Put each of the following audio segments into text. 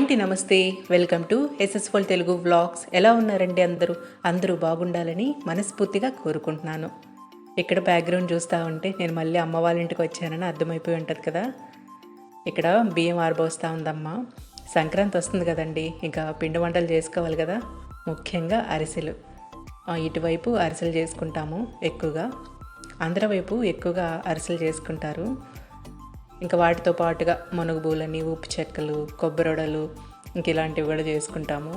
Hi అండి నమస్తే. Welcome to ఎస్ఎస్ఫుల్ తెలుగు వ్లాగ్స్. ఎలా ఉన్నారండి అందరూ? అందరూ బాగుండాలని మనస్ఫూర్తిగా కోరుకుంటున్నాను. ఇక్కడ బ్యాక్గ్రౌండ్ చూస్తూ ఉంటే నేను మళ్ళీ అమ్మ వాళ్ళ ఇంటికి వచ్చానని అర్థమైపోయి ఉంటుంది కదా? ఇక్కడ బియ్యం ఆరబోస్తూ ఉందమ్మ. సంక్రాంతి వస్తుంది కదండి. ఇంకా పిండి వంటలు చేసుకోవాలి కదా? ముఖ్యంగా అరిసెలు. ఇటువైపు అరిసెలు చేసుకుంటాము ఎక్కువగా. ఆంధ్ర వైపు ఎక్కువగా అరిసెలు చేసుకుంటారు. ఇంకా వాటితో పాటుగా మునగబూలని ఉప్పు చెక్కలు కొబ్బరొడలు ఇంక ఇలాంటివి కూడా చేసుకుంటాము.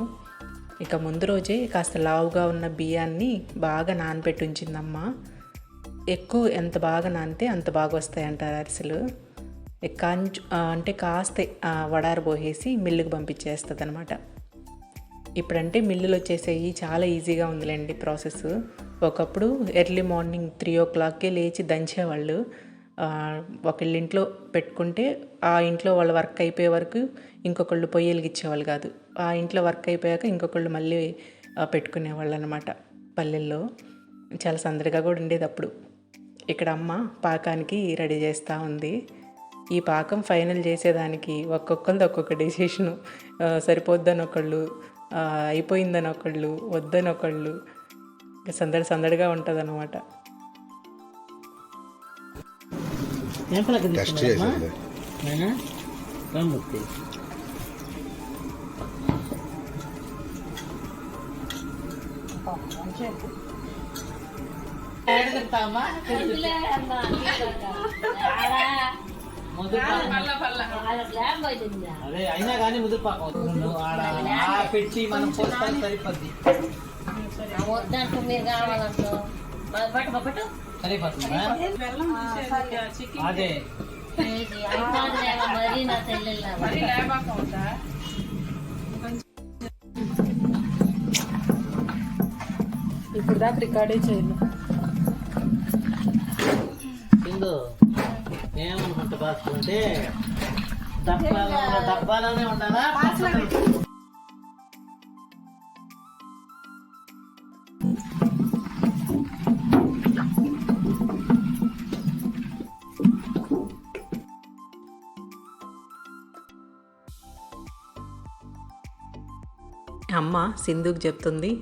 ఇక ముందు రోజే కాస్త లావుగా ఉన్న బియ్యాన్ని బాగా నానబెట్టి ఉంచిందమ్మ. ఎక్కువ ఎంత బాగా నానితే అంత బాగా వస్తాయి అంటారు అరిసెలు కంచు అంటే కాస్త ఆ, వడారు మిల్లుకి పంపించేస్తుంది అనమాట ఇప్పుడంటే మిల్లులు వచ్చేసేవి చాలా ఈజీగా ఉందిలేండి ప్రాసెస్ ఒకప్పుడు ఎర్లీ మార్నింగ్ త్రీ ఓ క్లాక్కే లేచి దంచేవాళ్ళు. ఒకళ్ళ ఇంట్లో పెట్టుకుంటే ఆ ఇంట్లో వాళ్ళ వర్క్ అయిపోయే వరకు ఇంకొకళ్ళు పొయ్యి వెలిగించేవాళ్ళు కాదు. ఆ ఇంట్లో వర్క్ అయిపోయాక ఇంకొకళ్ళు మళ్ళీ పెట్టుకునేవాళ్ళు అనమాట పల్లెల్లో. చాలా సందడిగా కూడా ఉండేది అప్పుడు. ఇక్కడ అమ్మ పాకానికి రెడీ చేస్తూ ఉంది. ఈ పాకం ఫైనల్ చేసేదానికి ఒక్కొక్కరిది ఒక్కొక్క డెసిషను. సరిపోద్దని ఒకళ్ళు అయిపోయిందని ఒకళ్ళు వద్దని ఒకళ్ళు. సందడి సందడిగా ఉంటుంది అనమాట టెస్ట్? చేసేది. అదే అయినా కానీ ముదిరిపాకం అవుతుంది. ఆడ ఆ పెట్టి మనం పోస్తాం సరిపోద్ది. వద్దంటూ మీరు కావాలంటూ. బట్టు బట్టు సరిపోతుందా? అదే. ఇప్పుడు దాకా రికార్డే చేయను. సింధు ఏమనుకుంటా బాసు అంటే డబ్బాలో డబ్బాలోనే ఉండాలా? అమ్మ సింధుకి చెప్తుంది.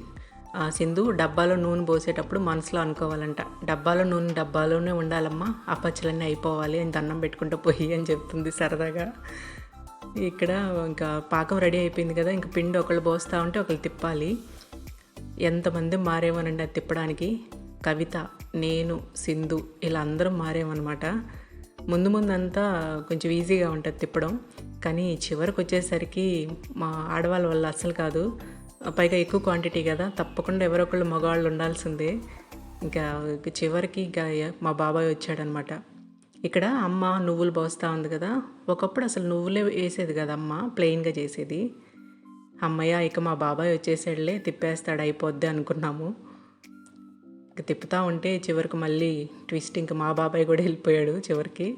ఆ, సింధు డబ్బాలో నూనె పోసేటప్పుడు మనసులో అనుకోవాలంట. డబ్బాలో నూనె డబ్బాలోనే ఉండాలమ్మా. ఆ పచ్చలన్నీ అయిపోవాలి. అని దండం పెట్టుకుంటూ పోయి అని చెప్తుంది సరదాగా. ఇక్కడ ఇంకా పాకం రెడీ అయిపోయింది కదా. ఇంకా పిండి ఒకళ్ళు పోస్తూ ఉంటే ఒకళ్ళు తిప్పాలి. ఎంతమంది మారేమోనండి అది తిప్పడానికి. కవిత నేను సింధు ఇలా అందరం మారేమన్నమాట. ముందు ముందు అంతా కొంచెం ఈజీగా ఉంటుంది తిప్పడం. కానీ చివరికి వచ్చేసరికి మా ఆడవాళ్ళ వల్ల అస్సలు కాదు. పైగా ఎక్కువ క్వాంటిటీ కదా. తప్పకుండా ఎవరొకళ్ళు మగవాళ్ళు ఉండాల్సిందే. ఇంకా చివరికి ఇంకా మా బాబాయ్ వచ్చాడనమాట. ఇక్కడ అమ్మ నువ్వులు పోస్తూ ఉంది కదా. ఒకప్పుడు అసలు నువ్వులే వేసేది కదా అమ్మ ప్లెయిన్గా చేసేది. అమ్మయ్య ఇక మా బాబాయ్ వచ్చేసాడులే తిప్పేస్తాడు అయిపోద్ది అనుకున్నాము. ఇక తిప్పుతూ ఉంటే చివరికి మళ్ళీ ట్విస్ట్ ఇంకా మా బాబాయ్ కూడా వెళ్ళిపోయాడు చివరికి.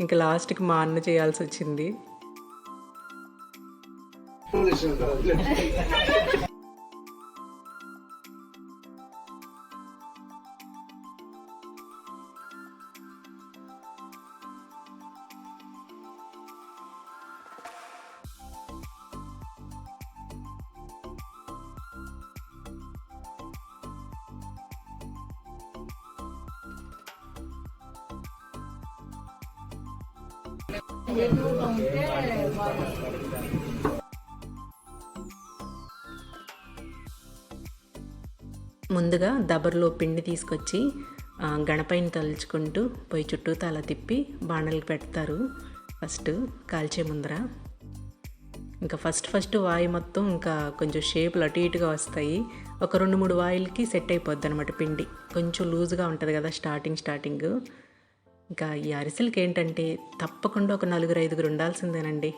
ఇంకా లాస్ట్కి మా అన్న చేయాల్సి వచ్చింది. 예술동 때 ముందుగా దబర్లో పిండి తీసుకొచ్చి గణపైన తలుచుకుంటూ పోయి చుట్టూ తల తిప్పి బాణలు పెడతారు. ఫస్ట్ కాల్చే ముందర. ఇంకా ఫస్ట్ ఫస్ట్ వాయి మొత్తం ఇంకా కొంచెం షేపులు అటు ఇటుగా వస్తాయి. ఒక రెండు మూడు వాయిలకి సెట్ అయిపోద్ది అనమాట పిండి. కొంచెం లూజ్గా ఉంటుంది కదా స్టార్టింగ్ స్టార్టింగ్. ఇంకా ఈ అరిసెలకి ఏంటంటే తప్పకుండా ఒక నలుగురు ఐదుగురు ఉండాల్సిందేనండి.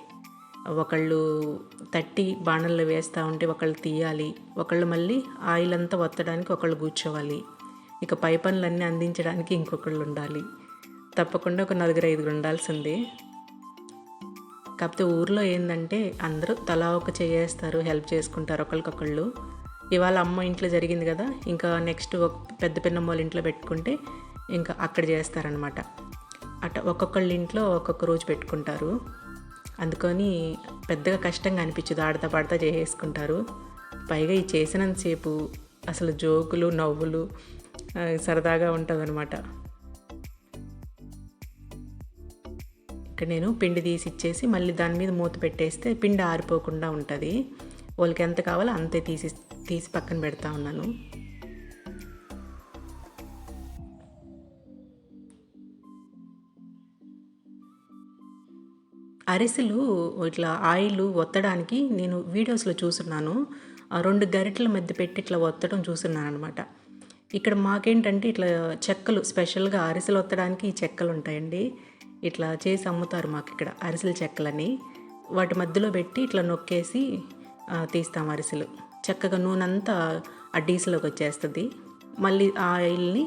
ఒకళ్ళు తట్టి బాణల్లో వేస్తూ ఉంటే ఒకళ్ళు తీయాలి ఒకళ్ళు మళ్ళీ ఆయిల్ అంతా వత్తడానికి ఒకళ్ళు కూర్చోవాలి. ఇక పై పనులన్నీ అందించడానికి ఇంకొకళ్ళు ఉండాలి. తప్పకుండా ఒక నలుగురు ఐదుగురు ఉండాల్సిందే. కాకపోతే ఊర్లో ఏంటంటే అందరూ తలా ఒక చేయేస్తారు హెల్ప్ చేసుకుంటారు ఒకరికొకళ్ళు ఇవాళ అమ్మ ఇంట్లో జరిగింది కదా ఇంకా నెక్స్ట్ ఒక పెద్ద పిన్నమ్మ వాళ్ళ ఇంట్లో పెట్టుకుంటే ఇంకా అక్కడ చేస్తారనమాట అట్ట ఒక్కొక్కళ్ళ ఇంట్లో ఒక్కొక్క రోజు పెట్టుకుంటారు. అందుకని పెద్దగా కష్టంగా అనిపించదు. ఆడతా పాడతా చేసేసుకుంటారు. పైగా ఈ చేసినంతసేపు అసలు జోకులు నవ్వులు సరదాగా ఉంటుంది ఇక్కడ నేను పిండి తీసి ఇచ్చేసి మళ్ళీ దాని మీద మూత పెట్టేస్తే పిండి ఆరిపోకుండా ఉంటుంది. వాళ్ళకి ఎంత కావాలో అంతే తీసి తీసి పక్కన పెడతా ఉన్నాను. అరిసెలు ఇట్లా ఆయిల్ ఒత్తడానికి నేను వీడియోస్లో చూస్తున్నాను. ఆ రెండు గరిటల మధ్య పెట్టి ఇట్లా ఒత్తడం చూస్తున్నాను అనమాట ఇక్కడ మాకేంటంటే ఇట్లా చెక్కలు స్పెషల్గా అరిసెలు ఒత్తడానికి ఈ చెక్కలు ఉంటాయండి. ఇట్లా చేసి అమ్ముతారు మాకు ఇక్కడ అరిసెల చెక్కలని. వాటి మధ్యలో పెట్టి ఇట్లా నొక్కేసి తీస్తాం అరిసెలు. చక్కగా నూనె అంతా ఆ డీసలోకి వచ్చేస్తుంది. మళ్ళీ ఆ ఆయిల్ని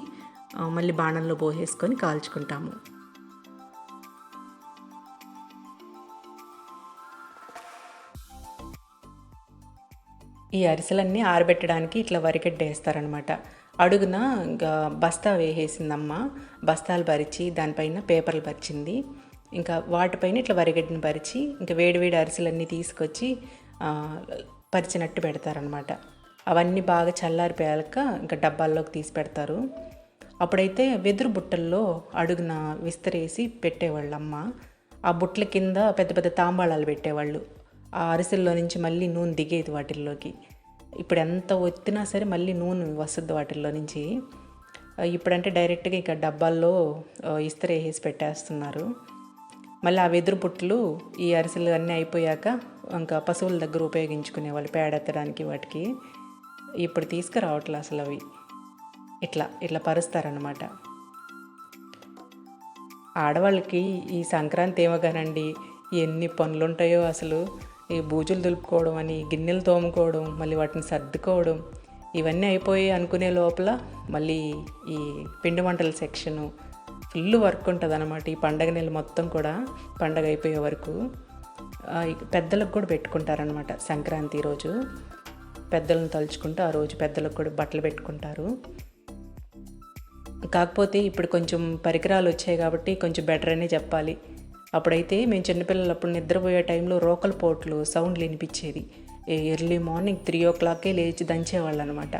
మళ్ళీ బాణంలో పోసేసుకొని కాల్చుకుంటాము. ఈ అరిసెలన్నీ ఆరబెట్టడానికి ఇట్లా వరిగడ్డ వేస్తారనమాట అడుగున ఇంకా బస్తా వేసేసిందమ్మ. బస్తాలు పరిచి దానిపైన పేపర్లు పరిచింది. ఇంకా వాటిపైన ఇట్లా వరిగడ్డని పరిచి ఇంకా వేడివేడి అరిసెలన్నీ తీసుకొచ్చి పరిచినట్టు పెడతారనమాట అవన్నీ బాగా చల్లారిపోయాక ఇంకా డబ్బాల్లోకి తీసి పెడతారు. అప్పుడైతే వెదురు బుట్టల్లో అడుగున విస్తరేసి పెట్టేవాళ్ళు అమ్మ ఆ బుట్టల కింద పెద్ద పెద్ద తాంబాళాలు పెట్టేవాళ్ళు. ఆ అరిసెల్లో నుంచి మళ్ళీ నూనె దిగేది వాటిల్లోకి. ఇప్పుడు ఎంత ఒత్తినా సరే మళ్ళీ నూనె వస్తుంది వాటిల్లో నుంచి. ఇప్పుడంటే డైరెక్ట్గా ఇక డబ్బాల్లో ఇస్త్రీ వేసి పెట్టేస్తున్నారు. మళ్ళీ ఆ వెదురు పుట్లు ఈ అరిసెలు అన్నీ అయిపోయాక ఇంకా పశువుల దగ్గర ఉపయోగించుకునే వాళ్ళు పేడెత్తడానికి వాటికి. ఇప్పుడు తీసుకురావట్లే అసలు అవి. ఇట్లా ఇట్లా పరుస్తారనమాట ఆడవాళ్ళకి ఈ సంక్రాంతి ఏమో కానండి ఎన్ని పనులుంటాయో అసలు. ఈ బూజులు దులుపుకోవడం అని గిన్నెలు తోముకోవడం మళ్ళీ వాటిని సర్దుకోవడం ఇవన్నీ అయిపోయి అనుకునే లోపల మళ్ళీ ఈ పిండి వంటల సెక్షను ఫుల్ వర్క్ ఉంటుంది అనమాట ఈ పండగ నెల మొత్తం కూడా పండగ అయిపోయే వరకు పెద్దలకు కూడా పెట్టుకుంటారనమాట సంక్రాంతి రోజు. పెద్దలను తలుచుకుంటూ ఆ రోజు పెద్దలకు కూడా బట్టలు పెట్టుకుంటారు. కాకపోతే ఇప్పుడు కొంచెం పరికరాలు వచ్చాయి కాబట్టి కొంచెం బెటర్ అనే చెప్పాలి. అప్పుడైతే మేము చిన్నపిల్లలు అప్పుడు నిద్రపోయే టైంలో రోకల పోట్లు సౌండ్లు వినిపించేది. ఎర్లీ మార్నింగ్ త్రీ ఓ క్లాక్కే లేచి దంచేవాళ్ళు అనమాట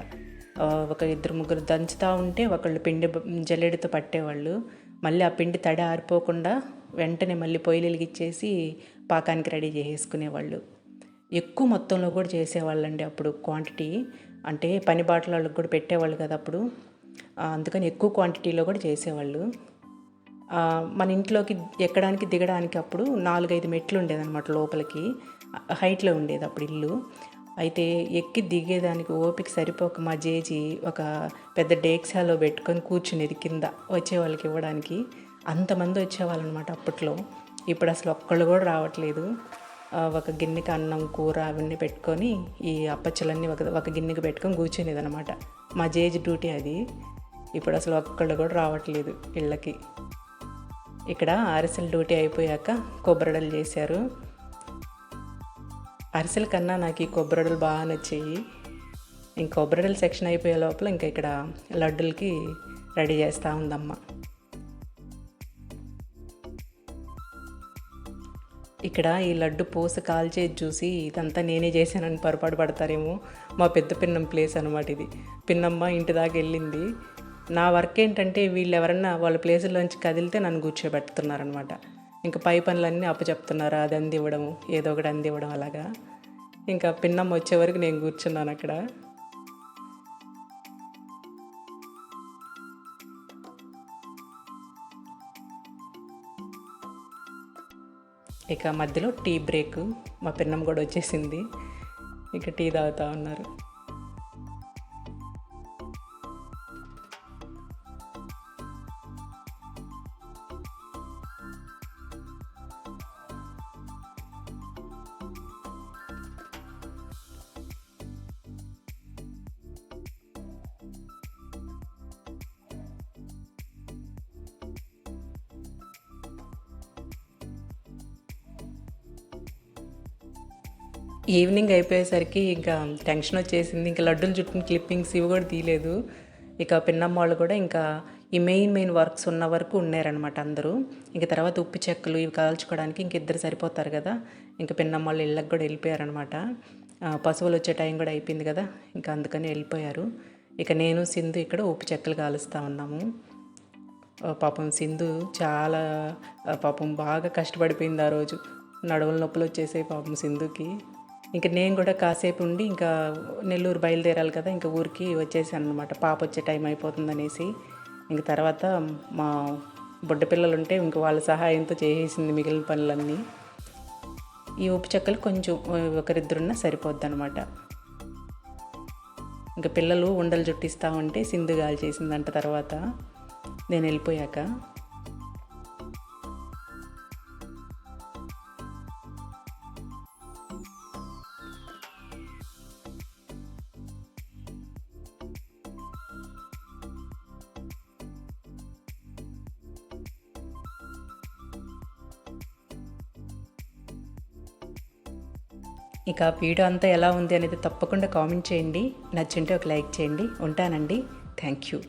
ఒక ఇద్దరు ముగ్గురు దంచుతూ ఉంటే ఒకళ్ళు పిండి జల్లెడతో పట్టేవాళ్ళు. మళ్ళీ ఆ పిండి తడి ఆరిపోకుండా వెంటనే మళ్ళీ పొయ్యిలు వెలిగిచ్చేసి పాకానికి రెడీ చేసేసుకునేవాళ్ళు. ఎక్కువ మొత్తంలో కూడా చేసేవాళ్ళండి అప్పుడు క్వాంటిటీ. అంటే పని బాటల వాళ్ళకి కూడా పెట్టేవాళ్ళు కదా అప్పుడు. అందుకని ఎక్కువ క్వాంటిటీలో కూడా చేసేవాళ్ళు. మన ఇంట్లోకి ఎక్కడానికి దిగడానికి అప్పుడు నాలుగైదు మెట్లు ఉండేదన్నమాట లోపలికి. హైట్లో ఉండేది అప్పుడు ఇల్లు. అయితే ఎక్కి దిగేదానికి ఓపిక సరిపోక మా జేజీ ఒక పెద్ద డేక్సాలో పెట్టుకొని కూర్చునేది కింద వచ్చే వాళ్ళకి ఇవ్వడానికి. అంతమంది వచ్చేవాళ్ళు అనమాట అప్పట్లో. ఇప్పుడు అసలు ఒక్కళ్ళు కూడా రావట్లేదు. ఒక గిన్నెకి అన్నం కూర అవన్నీ పెట్టుకొని ఈ అప్పచ్చలన్నీ ఒక ఒక గిన్నెకి పెట్టుకొని కూర్చునేది అనమాట మా జేజీ డ్యూటీ అది. ఇప్పుడు అసలు ఒక్కళ్ళు కూడా రావట్లేదు ఇళ్ళకి. ఇక్కడ అరిసెల డ్యూటీ అయిపోయాక కొబ్బరిడలు చేశారు. అరిసెల కన్నా నాకు ఈ కొబ్బరిడలు బాగా నచ్చాయి. ఇంక కొబ్బరిడలు సెక్షన్ అయిపోయే లోపల ఇంకా ఇక్కడ లడ్డులకి రెడీ చేస్తూ ఉందమ్మ. ఇక్కడ ఈ లడ్డు పూస కాల్చేది చూసి ఇదంతా నేనే చేశానని పొరపాటు పడతారేమో. మా పెద్ద పిన్నం ప్లేస్ అనమాట ఇది. పిన్నమ్మ ఇంటి దాకా వెళ్ళింది. నా వర్క్ ఏంటంటే వీళ్ళు ఎవరన్నా వాళ్ళ ప్లేసుల్లోంచి కదిలితే నన్ను కూర్చోబెడుతున్నారనమాట ఇంకా పై పనులన్నీ అప్పచెప్తున్నారు? అది అందివ్వడం ఏదో ఒకటి అందివ్వడం అలాగా. ఇంకా పిన్నమ్మ వచ్చే వరకు నేను కూర్చున్నాను అక్కడ. ఇక మధ్యలో టీ బ్రేక్ మా పిన్నమ్మ కూడా వచ్చేసింది. ఇక టీ తాగుతూ ఉన్నారు. ఈవినింగ్ అయిపోయేసరికి ఇంకా టెన్షన్ వచ్చేసింది. ఇంకా లడ్డూలు చుట్టిన క్లిప్పింగ్స్ ఇవి కూడా తీయలేదు. ఇక పిన్నమ్మ వాళ్ళు కూడా ఇంకా ఈ మెయిన్ మెయిన్ వర్క్స్ ఉన్న వరకు ఉన్నారనమాట అందరూ. ఇంక తర్వాత ఉప్పు చెక్కలు ఇవి కాల్చుకోవడానికి ఇంక ఇద్దరు సరిపోతారు కదా. ఇంకా పిన్నమ్మ వాళ్ళు ఇళ్ళకి కూడా వెళ్ళిపోయారనమాట పశువులు వచ్చే టైం కూడా అయిపోయింది కదా. ఇంకా అందుకని వెళ్ళిపోయారు. ఇక నేను సింధు ఇక్కడ ఉప్పు చెక్కలు కాలుస్తూ ఉన్నాము. పాపం సింధు చాలా పాపం బాగా కష్టపడిపోయింది ఆ రోజు. నడువుల నొప్పులు వచ్చేసాయి పాపం సింధుకి. ఇంకా నేను కూడా కాసేపు ఉండి ఇంకా నెల్లూరు బయలుదేరాలి కదా ఇంకా ఊరికి వచ్చేసాను అనమాట పాప వచ్చే టైం అయిపోతుంది అనేసి ఇంక తర్వాత మా బుడ్డ పిల్లలు ఉంటే ఇంక వాళ్ళ సహాయంతో చేసేసింది మిగిలిన పనులన్నీ. ఈ ఉప్పు చెక్కలు కొంచెం ఒకరిద్దరున్నా సరిపోద్ది అనమాట ఇంకా పిల్లలు ఉండలు చుట్టిస్తూ ఉంటే సింధు గాలి చేసిందంట తర్వాత. నేను వెళ్ళిపోయాక. ఇక వీడియో అంతా ఎలా ఉంది అనేది తప్పకుండా కామెంట్ చేయండి. నచ్చుంటే ఒక లైక్ చేయండి. ఉంటానండి. Thank you.